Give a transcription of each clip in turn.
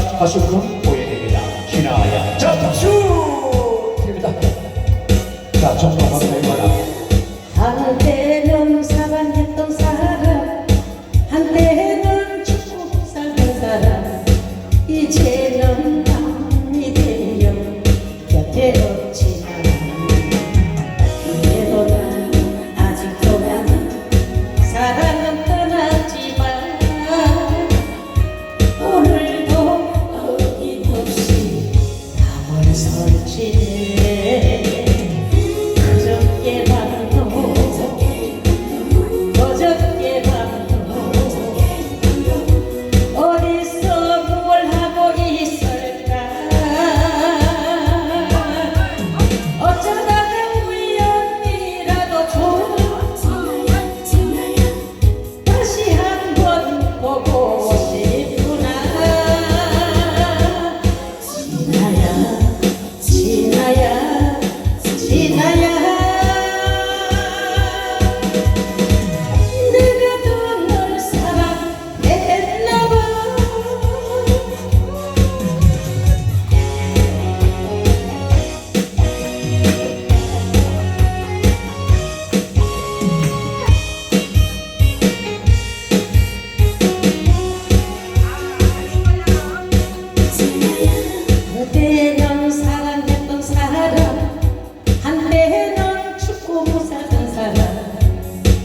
착하시는 고객입니다. 신하야, 잡수! 됩니다. 자, 정답합니다.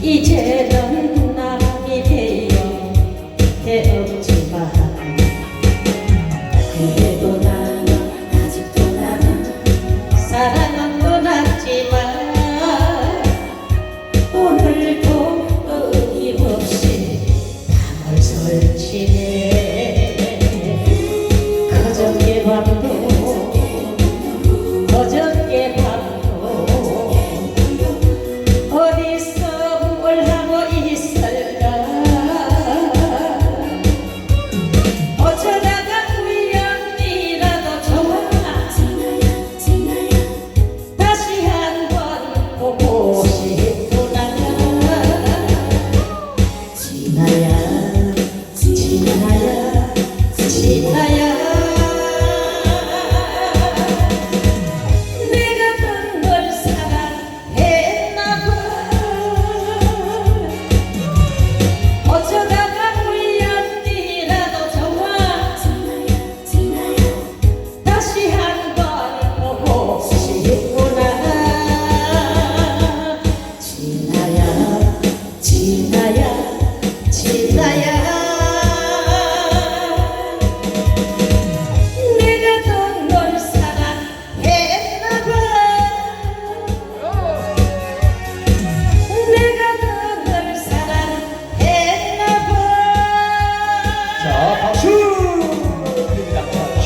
이제는 남이 되어 되었지만 그래도 나는 아직도 나는 사랑은 떠났지만 오늘도 어김없이 밤을 설치네 그저께 밤도 어저께 밤도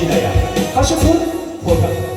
지내야 가시분 보다